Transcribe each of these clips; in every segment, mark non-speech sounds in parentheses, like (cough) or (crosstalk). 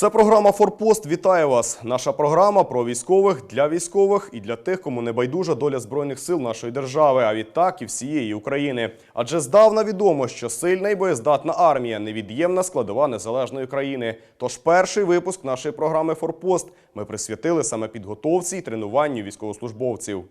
Це програма Форпост. Вітає вас. Наша програма про військових для військових і для тих, кому не байдужа доля збройних сил нашої держави, а відтак і всієї України. Адже здавна відомо, що сильна і боєздатна армія невід'ємна складова незалежної країни. Тож перший випуск нашої програми Форпост ми присвятили саме підготовці і тренуванню військовослужбовців.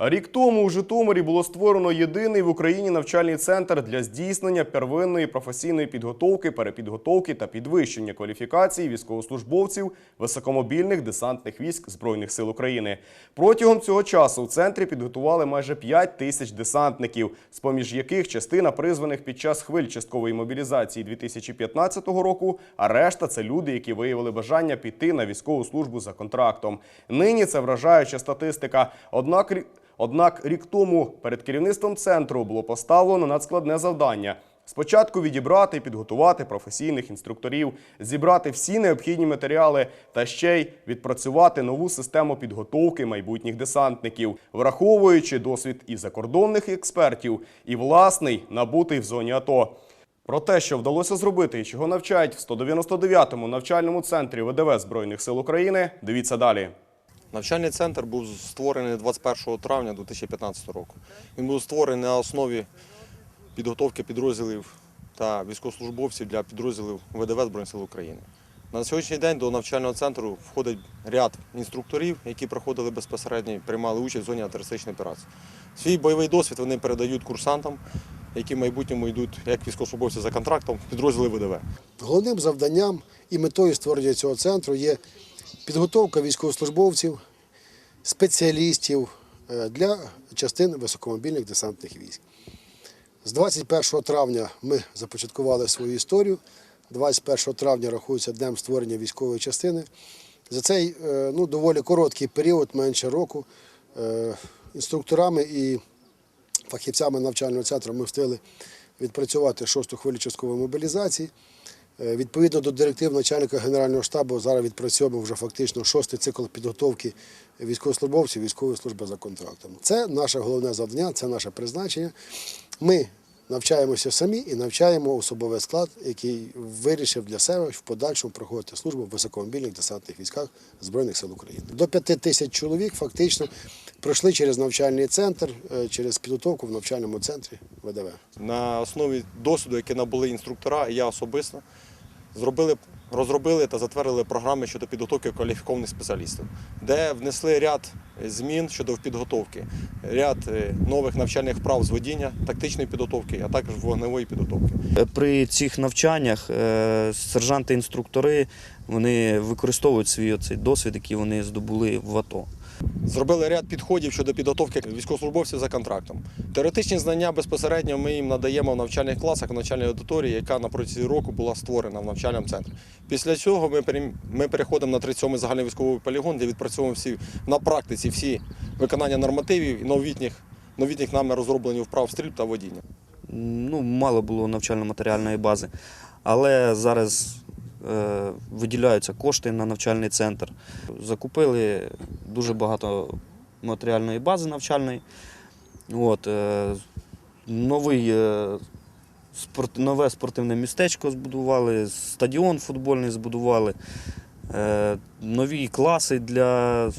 Рік тому у Житомирі було створено єдиний в Україні навчальний центр для здійснення первинної професійної підготовки, перепідготовки та підвищення кваліфікації військовослужбовців високомобільних десантних військ Збройних сил України. Протягом цього часу в центрі підготували майже 5 тисяч десантників, з поміж яких частина призваних під час хвиль часткової мобілізації 2015 року, а решта це люди, які виявили бажання піти на військову службу за контрактом. Нині це вражаюча статистика. Однак Однак рік тому перед керівництвом центру було поставлено надскладне завдання. Спочатку відібрати і підготувати професійних інструкторів, зібрати всі необхідні матеріали та ще й відпрацювати нову систему підготовки майбутніх десантників, враховуючи досвід і закордонних експертів, і власний набутий в зоні АТО. Про те, що вдалося зробити і чого навчають в 199-му навчальному центрі ВДВ Збройних сил України, дивіться далі. Навчальний центр був створений 21 травня 2015 року. Він був створений на основі підготовки підрозділів та військовослужбовців для підрозділів ВДВ Збройних сил України. На сьогоднішній день до навчального центру входить ряд інструкторів, які проходили безпосередньо, і приймали участь в зоні антитерористичної операції. Свій бойовий досвід вони передають курсантам, які в майбутньому йдуть як військовослужбовці за контрактом підрозділи ВДВ. Головним завданням і метою створення цього центру є підготовка військовослужбовців, спеціалістів е, для частин високомобільних десантних військ. З 21 травня ми започаткували свою історію. 21 травня рахується днем створення військової частини. За цей е, ну, доволі короткий період, менше року, е, інструкторами і фахівцями навчального центру ми встигли відпрацювати шосту хвилю часткової мобілізації. Е, Відповідно до директив начальника Генерального штабу зараз відпрацьовуємо вже фактично шостий цикл підготовки військовослужбовців військової служби за контрактом. Це наше головне завдання, це наше призначення. Ми навчаємося самі і навчаємо особовий склад, який вирішив для себе в подальшому проходити службу в високомобільних десантних військах Збройних сил України. До п'яти тисяч чоловік фактично пройшли через навчальний центр, е, через підготовку в навчальному центрі ВДВ. На основі досвіду, який набули інструктора, я особисто зробили, розробили та затвердили програми щодо підготовки кваліфікованих спеціалістів, де внесли ряд змін щодо підготовки, ряд е, нових навчальних прав з водіння, тактичної підготовки, а також вогневої підготовки. При цих навчаннях е, сержанти-інструктори вони використовують свій цей досвід, який вони здобули в АТО. Зробили ряд підходів щодо підготовки військовослужбовців за контрактом. Теоретичні знання безпосередньо ми їм надаємо в навчальних класах, в навчальній аудиторії, яка на протязі року була створена в навчальному центрі. Після цього ми, переходимо на 37-й загальний військовий полігон, де відпрацьовуємо всі на практиці всі виконання нормативів і новітніх, новітніх нами розроблені вправ стрільб та водіння. Ну, мало було навчально-матеріальної бази, але зараз виділяються кошти на навчальний центр. Закупили дуже багато матеріальної бази навчальної. От, е, новий, е, нове спортивне містечко збудували, стадіон футбольний збудували, е, нові класи для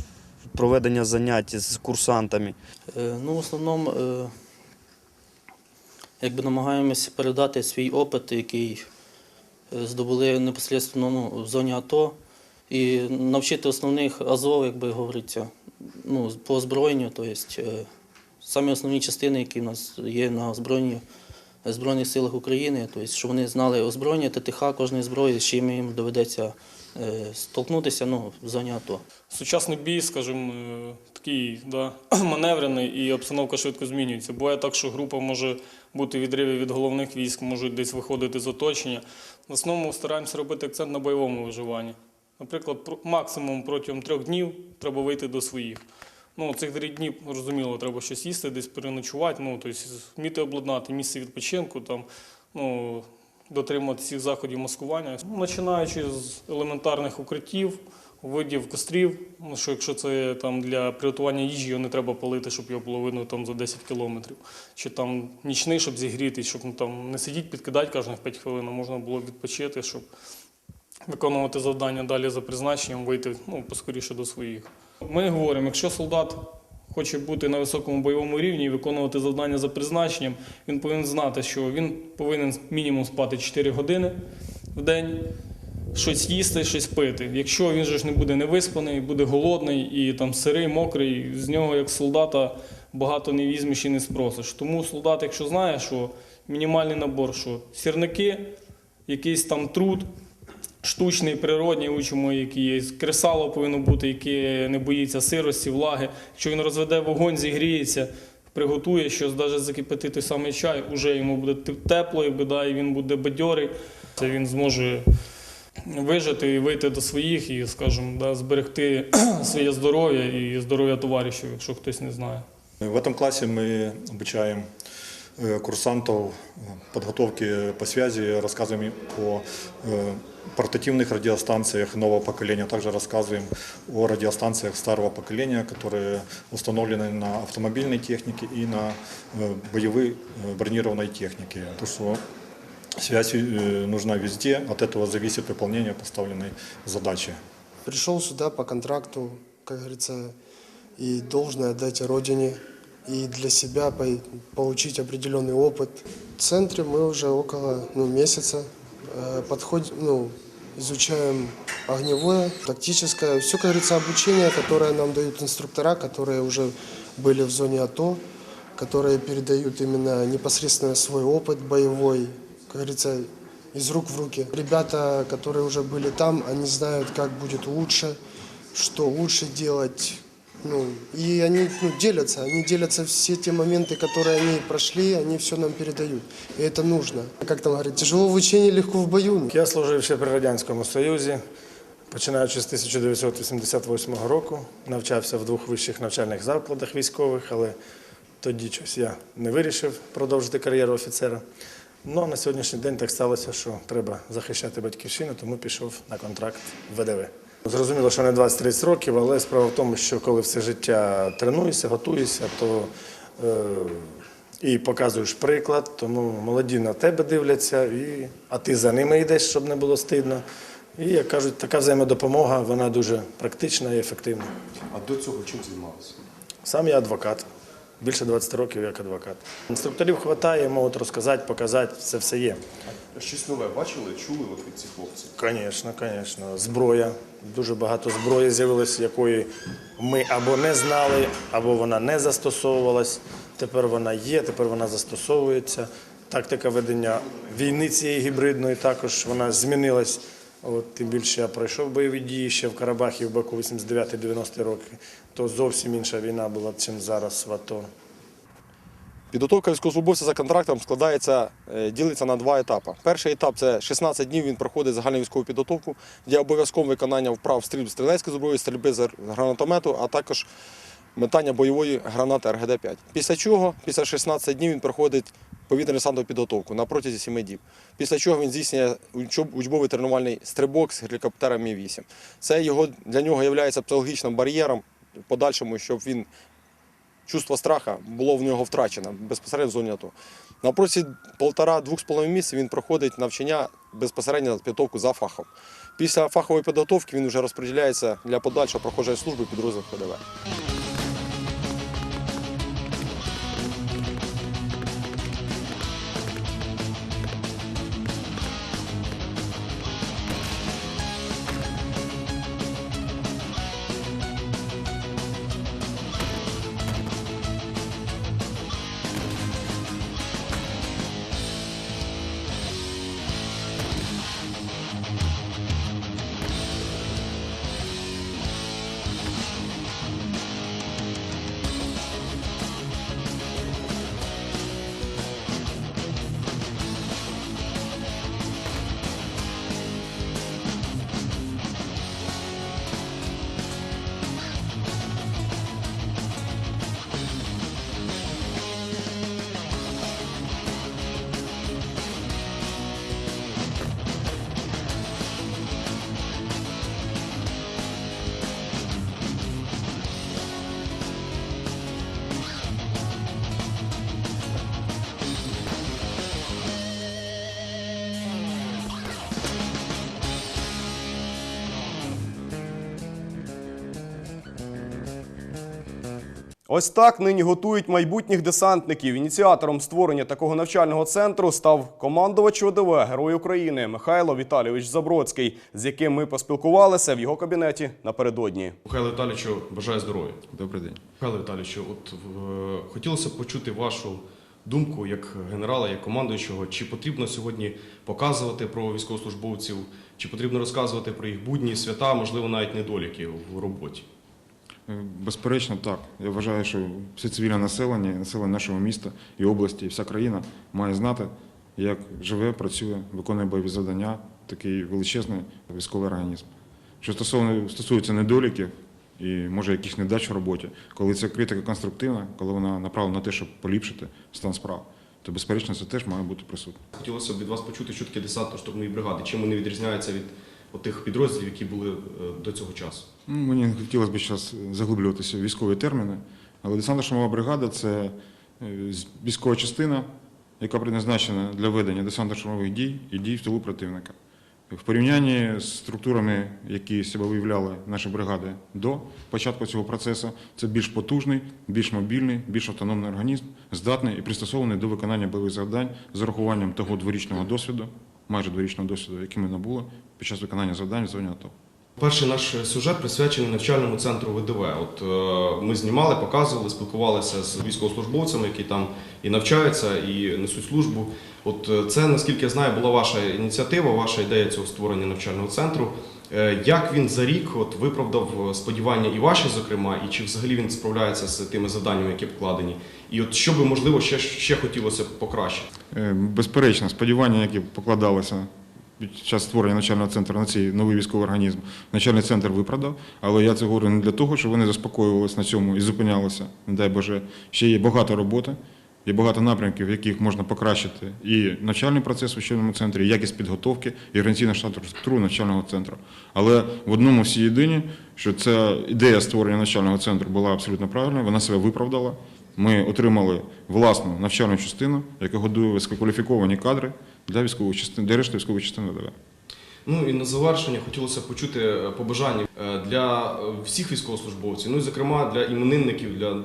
проведення занять з курсантами. Е, Ну, в основному, е, якби намагаємося передати свій опит, який е, здобули непосередньо ну, в зоні АТО, і навчити основних азов, як би говориться, ну, по озброєнню, тобто е, самі основні частини, які в нас є на озброєнні Збройних силах України, тобто, щоб вони знали озброєння, ТТХ кожної зброї, з чим їм доведеться е, столкнутися ну, в зоні АТО. Сучасний бій, скажімо, е, такий да, (clears throat) маневрений і обстановка швидко змінюється. Буває так, що група може бути відриві від головних військ, можуть десь виходити з оточення. В основному стараємося робити акцент на бойовому виживанні. Наприклад, максимум протягом трьох днів треба вийти до своїх. Ну, цих три дні, розуміло, треба щось їсти, десь переночувати, ну, тобто вміти обладнати місце відпочинку, там, ну, дотримуватися всіх заходів маскування. Починаючи з елементарних укриттів, видів кострів, ну, що якщо це там для приготування їжі, його не треба палити, щоб його було видно там за 10 кілометрів. Чи там нічний, щоб зігрітись, щоб ну, там не сидіти, підкидати кожних 5 хвилин, а можна було відпочити, щоб виконувати завдання далі за призначенням, вийти ну, поскоріше до своїх. Ми говоримо, якщо солдат хоче бути на високому бойовому рівні і виконувати завдання за призначенням, він повинен знати, що він повинен мінімум спати 4 години в день, щось їсти, щось пити. Якщо він же ж не буде невиспаний, буде голодний і там сирий, мокрий, з нього як солдата багато не візьмеш і не спросиш. Тому солдат, якщо знає, що мінімальний набор, що сірники, якийсь там труд, штучний, природній, учимо, який є. Кресало повинно бути, яке не боїться сирості, влаги. Якщо він розведе вогонь, зігріється, приготує щось, навіть закипятити той самий чай, уже йому буде тепло, і біда, і він буде бадьорий. Це він зможе вижити і вийти до своїх і, скажімо, да, зберегти (clears throat) своє здоров'я і здоров'я товаришів, якщо хтось не знає. В этом классе мы обучаем э, курсантов подготовки по связи, рассказываем им о э, портативных радиостанциях нового поколения, также рассказываем о радиостанциях старого поколения, которые установлены на автомобильной технике и на э, боевой э, бронированной технике. То, что связь э, нужна везде, от этого зависит выполнение поставленной задачи. Пришел сюда по контракту, как говорится, и должное отдать Родине, и для себя по- получить определенный опыт. В центре мы уже около ну, месяца подходим, ну, изучаем огневое, тактическое, все, как говорится, обучение, которое нам дают инструктора, которые уже были в зоне АТО, которые передают именно непосредственно свой опыт боевой, как говорится, из рук в руки. Ребята, которые уже были там, они знают, как будет лучше, что лучше делать. Ну, и они ну, делятся, они делятся все те моменты, которые они прошли, они все нам передают. И это нужно. Как там говорят, тяжело в учении, легко в бою. Я служив ще при Радянському Союзі, починаючи з 1988 року, навчався в двох вищих навчальних закладах військових, але тоді щось я не вирішив продовжити кар'єру офіцера. Ну, а на сьогоднішній день так сталося, що треба захищати батьківщину, тому пішов на контракт в ВДВ. Зрозуміло, що не 20-30 років, але справа в тому, що коли все життя тренуєшся, готуєшся, то е, і показуєш приклад, тому молоді на тебе дивляться, і, а ти за ними йдеш, щоб не було стидно. І, як кажуть, така взаємодопомога, вона дуже практична і ефективна. А до цього чим займалися? Сам я адвокат. Більше 20 років як адвокат. Інструкторів вистачає, можуть розказати, показати, це все є. Щось нове бачили, чули от від цих хлопців? Звісно, звісно. Зброя. Дуже багато зброї з'явилось, якої ми або не знали, або вона не застосовувалась. Тепер вона є, тепер вона застосовується. Тактика ведення війни цієї гібридної також вона змінилась. От, тим більше я пройшов бойові дії ще в Карабахі, в Баку 89-90 роки. То зовсім інша війна була, чим зараз в АТО. Підготовка військовослужбовця за контрактом складається, е, ділиться на два етапи. Перший етап це 16 днів. Він проходить загальну військову підготовку, де обов'язково виконання вправ стрільб стрілецької зброї, стрільби з гранатомету, а також метання бойової гранати РГД-5. Після чого, після 16 днів, він проходить повітряно-десантну підготовку на протязі 7 діб. Після чого він здійснює учбовий тренувальний стрибок з гелікоптера Мі-8. Це його, для нього є психологічним бар'єром подальшому, щоб він чувство страха було в нього втрачено безпосередньо в зоні АТО. На протязі полтора-двох з половиною місяців він проходить навчання безпосередньо на підготовку за фахом. Після фахової підготовки він вже розподіляється для подальшого проходження служби підрозділу ПДВ. Так нині готують майбутніх десантників. Ініціатором створення такого навчального центру став командувач ОДВ Герой України Михайло Віталійович Забродський, з яким ми поспілкувалися в його кабінеті напередодні. Михайло Віталійовичу, бажаю здоров'я. Добрий день. Михайло Віталійовичу, от в- хотілося б почути вашу думку як генерала, як командуючого, чи потрібно сьогодні показувати про військовослужбовців, чи потрібно розказувати про їх будні, свята, можливо, навіть недоліки в роботі. Е, Безперечно, так. Я вважаю, що все цивільне населення, населення нашого міста і області, і вся країна має знати, як живе, працює, виконує бойові завдання такий величезний військовий організм. Що стосовно стосується недоліків і може якихось недач в роботі, коли ця критика конструктивна, коли вона направлена на те, щоб поліпшити стан справ, то безперечно це теж має бути присутнє. Хотілося б від вас почути, що таке десантно-штурмові бригади, чим вони відрізняються від тих підрозділів, які були е, до цього часу. Ну, мені не хотілося б зараз заглиблюватися в військові терміни, але десантна штурмова бригада це е, військова частина, яка предназначена для ведення десантно-штурмових дій і дій в тилу противника. В порівнянні з структурами, які себе виявляли наші бригади до початку цього процесу, це більш потужний, більш мобільний, більш автономний організм, здатний і пристосований до виконання бойових завдань з урахуванням того дворічного досвіду, майже дворічного досвіду, який ми набули під час виконання завдань в зоні АТО. Перший наш сюжет присвячений навчальному центру ВДВ. От е, ми знімали, показували, спілкувалися з військовослужбовцями, які там і навчаються, і несуть службу. От е, це, наскільки я знаю, була ваша ініціатива, ваша ідея цього створення навчального центру. Е, Як він за рік от виправдав сподівання і ваші, зокрема, і чи взагалі він справляється з тими завданнями, які вкладені? І от що би можливо ще, ще хотілося покращити? Е, Безперечно, сподівання, які покладалися під час створення навчального центру на цей новий військовий організм, навчальний центр виправдав. Але я це говорю не для того, щоб вони заспокоювалися на цьому і зупинялися. Не дай Боже, ще є багато роботи, є багато напрямків, в яких можна покращити і навчальний процес в навчальному центрі, і якість підготовки, і організаційну структуру навчального центру. Але в одному всі єдині, що ця ідея створення навчального центру була абсолютно правильною, вона себе виправдала. Ми отримали власну навчальну частину, яка годує висококваліфіковані кадри для військових частин, для решти військової частини ДВ. Ну і на завершення хотілося почути е, побажання е, для всіх військовослужбовців, ну і зокрема для іменинників, для е,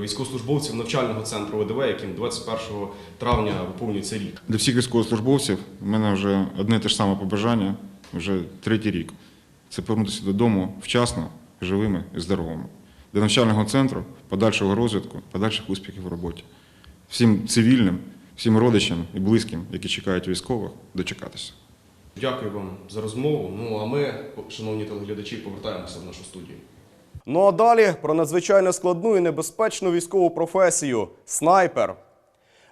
військовослужбовців навчального центру ВДВ, яким 21 травня виповнюється рік. Для всіх військовослужбовців в мене вже одне те ж саме побажання вже третій рік. Це повернутися додому вчасно, живими і здоровими. До навчального центру, подальшого розвитку, подальших успіхів в роботі. Всім цивільним, всім родичам і близьким, які чекають військових, дочекатися. Дякую вам за розмову. Ну а ми, шановні телеглядачі, повертаємося в нашу студію. Ну а далі про надзвичайно складну і небезпечну військову професію снайпер.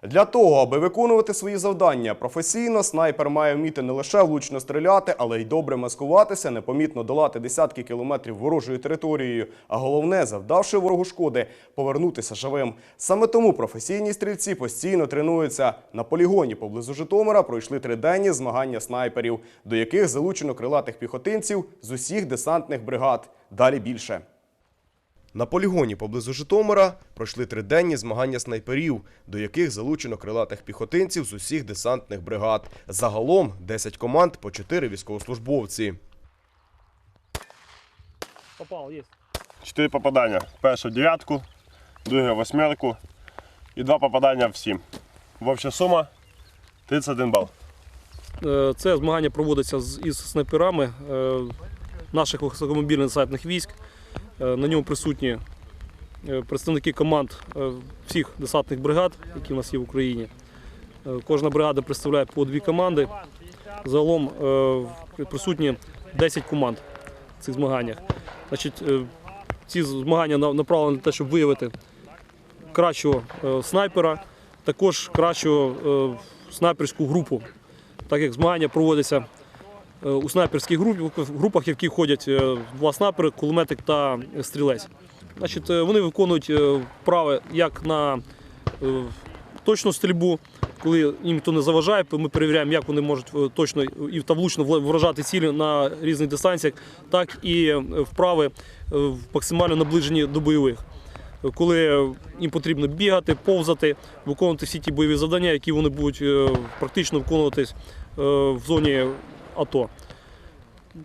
Для того, аби виконувати свої завдання професійно, снайпер має вміти не лише влучно стріляти, але й добре маскуватися, непомітно долати десятки кілометрів ворожою територією, а головне, завдавши ворогу шкоди, повернутися живим. Саме тому професійні стрільці постійно тренуються. На полігоні поблизу Житомира пройшли триденні змагання снайперів, до яких залучено крилатих піхотинців з усіх десантних бригад. Далі більше. На полігоні поблизу Житомира пройшли триденні змагання снайперів, до яких залучено крилатих піхотинців з усіх десантних бригад. Загалом 10 команд по 4 військовослужбовці. Чотири попадання. Перше дев'ятку, друге восьмерку і два попадання в сім. Обща сума 31 бал. Е, Це змагання проводиться із снайперами е, наших високомобільних десантних військ. Е, На ньому присутні е, представники команд е, всіх десантних бригад, які в нас є в Україні. Кожна бригада представляє по дві команди. Загалом присутні 10 команд в цих змаганнях. Значить, ці змагання направлені на те, щоб виявити кращого снайпера, також кращу снайперську групу так як змагання проводяться у снайперській групі, в групах, які ходять е, два снайпери, кулеметик та стрілець. Значить, е, вони виконують е, вправи як на е, точну стрільбу, коли їм ніхто не заважає, ми перевіряємо, як вони можуть е, точно і влучно вражати цілі на різних дистанціях, так і е, вправи е, максимально наближені до бойових. Коли їм потрібно бігати, повзати, виконувати всі ті бойові завдання, які вони будуть е, практично виконуватись е, в зоні АТО.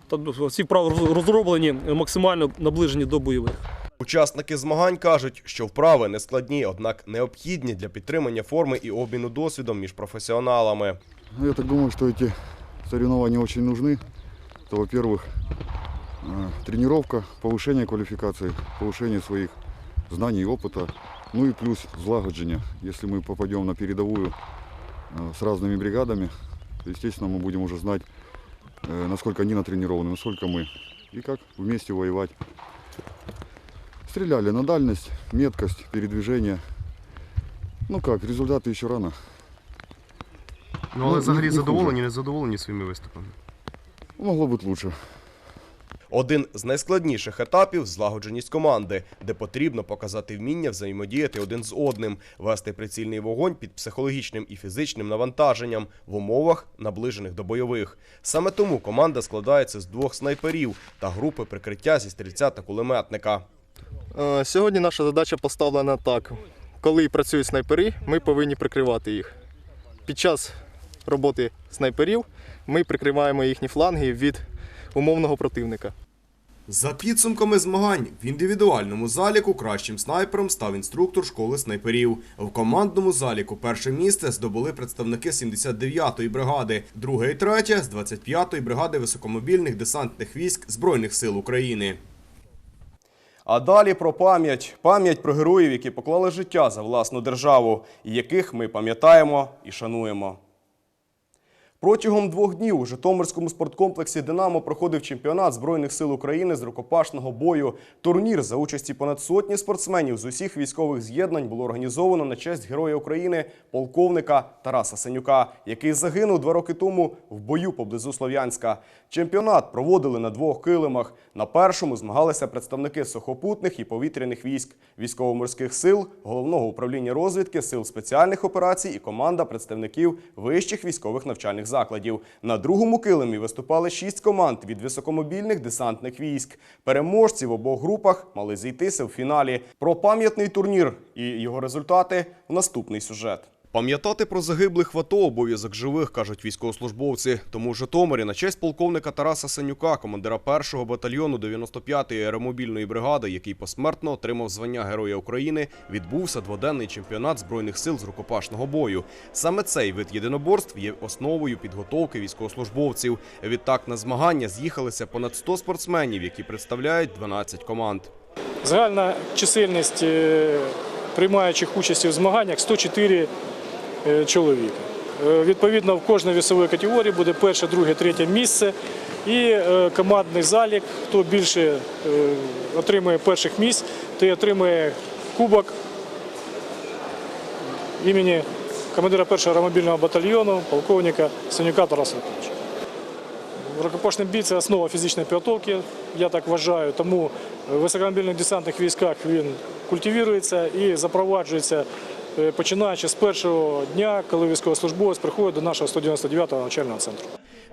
Та, Ці вправи роз- розроблені максимально наближені до бойових. Учасники змагань кажуть, що вправи не складні, однак необхідні для підтримання форми і обміну досвідом між професіоналами. Ну, Я так думаю, что эти соревнования очень нужны. Это, во-первых, э, тренировка, повышение квалификации, повышение своих знаний и опыта. Ну и плюс злагодження. Если мы попадем на передовую э, с разными бригадами, то, естественно, мы будем уже знать, э, насколько они натренированы, насколько мы. И как вместе воевать. Стреляли на дальность, меткость, передвижение. Ну как, результаты еще рано. Ну але взагалі задоволені, не задоволені своїми виступами. Могло быть лучше. Один з найскладніших етапів злагодженість команди, де потрібно показати вміння взаємодіяти один з одним, вести прицільний вогонь під психологічним і фізичним навантаженням в умовах, наближених до бойових. Саме тому команда складається з двох снайперів та групи прикриття зі стрільця та кулеметника. Е, Сьогодні наша задача поставлена так. Коли працюють снайпери, ми повинні прикривати їх. Під час роботи снайперів ми прикриваємо їхні фланги від умовного противника. За підсумками змагань в індивідуальному заліку кращим снайпером став інструктор школи снайперів. В командному заліку перше місце здобули представники 79-ї бригади, друге і третє з 25-ї бригади високомобільних десантних військ Збройних сил України. А далі про пам'ять. Пам'ять про героїв, які поклали життя за власну державу, яких ми пам'ятаємо і шануємо. Протягом двох днів у Житомирському спорткомплексі Динамо проходив чемпіонат Збройних сил України з рукопашного бою. Турнір за участі понад сотні спортсменів з усіх військових з'єднань було організовано на честь Героя України полковника Тараса Сенюка, який загинув два роки тому в бою поблизу Слов'янська. Чемпіонат проводили на двох килимах. На першому змагалися представники сухопутних і повітряних військ, військово-морських сил, головного управління розвідки, сил спеціальних операцій і команда представників вищих військових навчальних закладів. На другому килимі виступали шість команд від високомобільних десантних військ. Переможці в обох групах мали зійтися в фіналі. Про пам'ятний турнір і його результати в наступний сюжет. Пам'ятати про загиблих в АТО – обов'язок живих, кажуть військовослужбовці. Тому в Житомирі на честь полковника Тараса Сенюка, командира першого батальйону 95-ї аеромобільної бригади, який посмертно отримав звання Героя України, відбувся дводенний чемпіонат збройних сил з рукопашного бою. Саме цей вид єдиноборств є основою підготовки військовослужбовців. Відтак на змагання з'їхалися понад 100 спортсменів, які представляють 12 команд. Загальна чисельність е, приймаючих участі в змаганнях 104 е, чоловіка. Е, Відповідно, в кожній вісовій категорії буде перше, друге, третє місце і е, командний залік. Хто більше е, отримує перших місць, той отримує кубок імені командира першого аеромобільного батальйону, полковника Синюка Тараса Петровича. Рукопашний бій це основа фізичної підготовки, я так вважаю. Тому в високомобільних десантних військах він культивується і запроваджується е, починаючи з першого дня, коли військовослужбовець приходить до нашого 199-го навчального центру.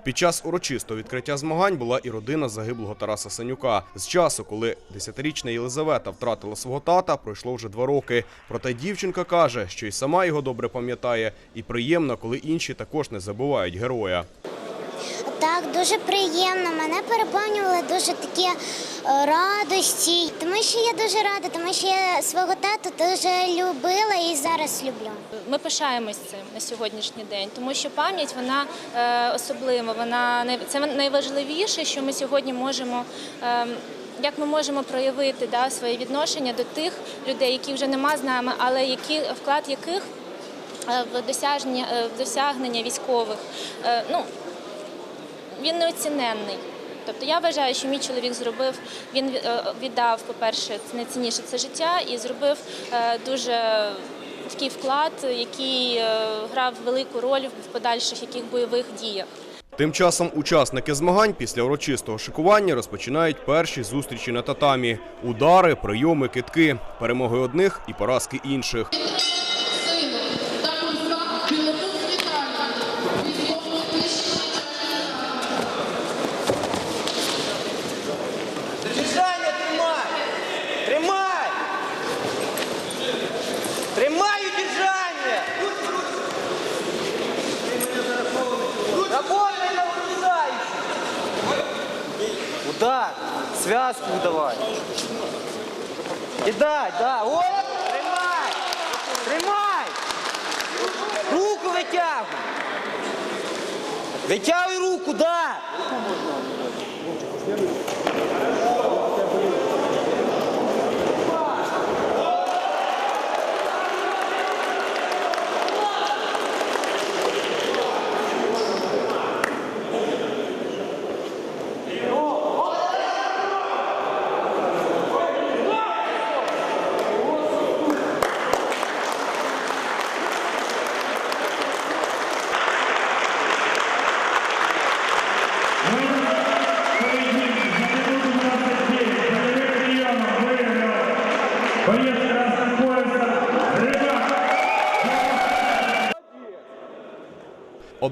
Під час урочистого відкриття змагань була і родина загиблого Тараса Санюка. З часу, коли 10-річна Єлизавета втратила свого тата, пройшло вже два роки. Проте дівчинка каже, що й сама його добре пам'ятає, і приємно, коли інші також не забувають героя. Так, дуже приємно. Мене переповнювали дуже такі е, радості. Тому що я дуже рада, тому що я свого тату дуже любила і зараз люблю. Ми пишаємось цим на сьогоднішній день, тому що пам'ять вона е, особлива. Вона це найважливіше, що ми сьогодні можемо. Е, як ми можемо проявити да, своє відношення до тих людей, які вже нема з нами, але які вклад яких е, в досягнення, в досягнення військових, ну він неоціненний. Тобто я вважаю, що мій чоловік зробив, він е, віддав, по-перше, найцінніше це життя і зробив е, дуже такий вклад, який е, грав велику роль в подальших яких бойових діях. Тим часом учасники змагань після урочистого шикування розпочинають перші зустрічі на татамі: удари, прийоми, китки, перемоги одних і поразки інших. Кидай, да, О! тримай, тримай. Руку витягуй. Витягуй руку, да.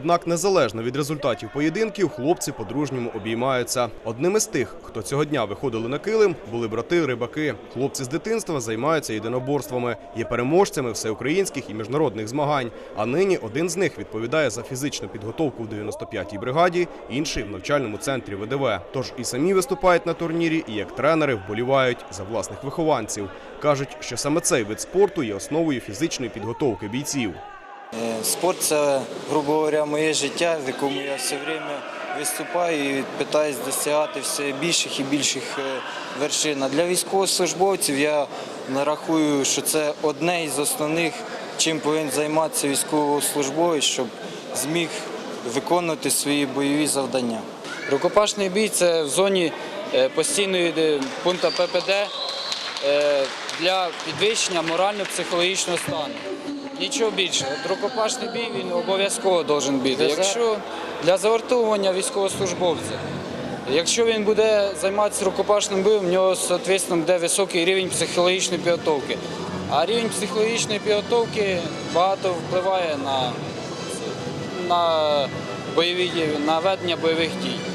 Однак незалежно від результатів поєдинків, хлопці по-дружньому обіймаються. Одним із тих, хто цього дня виходили на килим, були брати-рибаки. Хлопці з дитинства займаються єдиноборствами, є переможцями всеукраїнських і міжнародних змагань. А нині один з них відповідає за фізичну підготовку в 95-й бригаді, інший в навчальному центрі ВДВ. Тож і самі виступають на турнірі, і як тренери вболівають за власних вихованців. кажуть, що саме цей вид спорту є основою фізичної підготовки бійців. Е, Спорт це, грубо говоря, моє життя, в якому я все время виступаю і намагаюся досягати все більших і більших е, вершин. А для військовослужбовців я нарахую, що це одне із основних, чим повинен займатися військовослужбовець, щоб зміг виконувати свої бойові завдання. Рукопашний бій це в зоні е, постійної пункту ППД для підвищення морально-психологічного стану. Нічого більше. Рукопашний бій він обов'язково має бути. Якщо для загортовування військовослужбовця, якщо він буде займатися рукопашним боєм, в нього відповідно буде високий рівень психологічної підготовки. А рівень психологічної підготовки багато впливає на, на, бойові, на ведення бойових дій.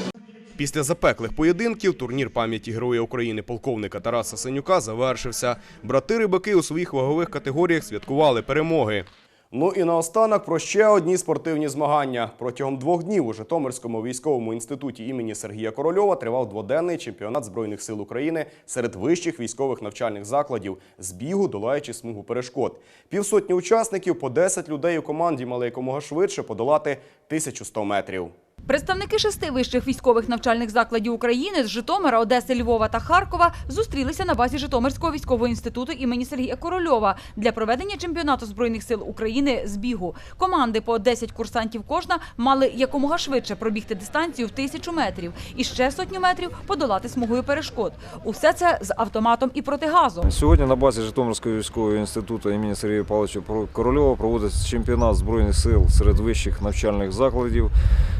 Після запеклих поєдинків турнір пам'яті Героя України полковника Тараса Синюка завершився. Брати-рибаки у своїх вагових категоріях святкували перемоги. Ну і наостанок про ще одні спортивні змагання. Протягом двох днів у Житомирському військовому інституті імені Сергія Корольова тривав дводенний чемпіонат Збройних сил України серед вищих військових навчальних закладів з бігу, долаючи смугу перешкод. Півсотні учасників по 10 людей у команді мали якомога швидше подолати 1100 метрів. Представники шести вищих військових навчальних закладів України з Житомира, Одеси, Львова та Харкова зустрілися на базі Житомирського військового інституту імені Сергія Корольова для проведення чемпіонату збройних сил України з бігу. Команди по 10 курсантів кожна мали якомога швидше пробігти дистанцію в тисячу метрів і ще сотню метрів подолати смугою перешкод. Усе це з автоматом і протигазом. Сьогодні на базі Житомирського військового інституту імені Сергія Павловича Корольова проводиться чемпіонат Збройних сил серед вищих навчальних закладів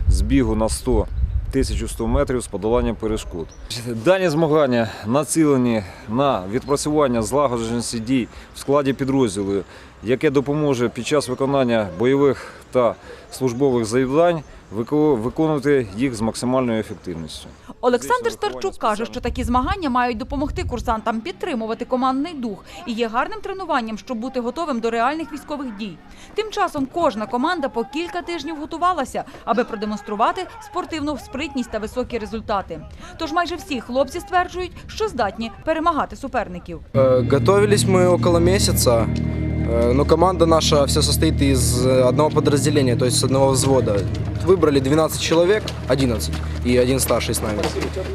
з бігу на 100 1100 метрів з подоланням перешкод. Дані змагання націлені на відпрацювання злагодженості дій в складі підрозділу, яке допоможе під час виконання бойових та службових завдань виконувати їх з максимальною ефективністю. Олександр Старчук каже, що такі змагання мають допомогти курсантам підтримувати командний дух і є гарним тренуванням, щоб бути готовим до реальних військових дій. Тим часом кожна команда по кілька тижнів готувалася, аби продемонструвати спортивну спритність та високі результати. Тож майже всі хлопці стверджують, що здатні перемагати суперників. Э, Готовились мы около месяца, э, но команда наша вся состоит из э, одного подразделения, то есть с одного взвода. Выбрали 12 человек, 11, и один старший с нами.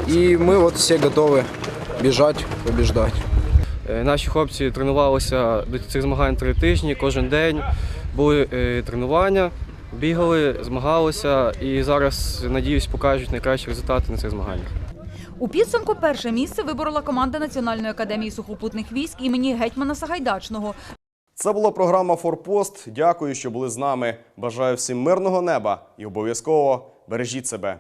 И мы вот все готовы бежать, побеждать. Е, Наші хлопці тренувалися до цих змагань три тижні, кожен день були е, тренування, бігали, змагалися і зараз, надіюсь, покажуть найкращі результати на цих змаганнях. У підсумку перше місце виборола команда Національної академії сухопутних військ імені гетьмана Сагайдачного. Це була програма Форпост. Дякую, що були з нами. Бажаю всім мирного неба і обов'язково бережіть себе.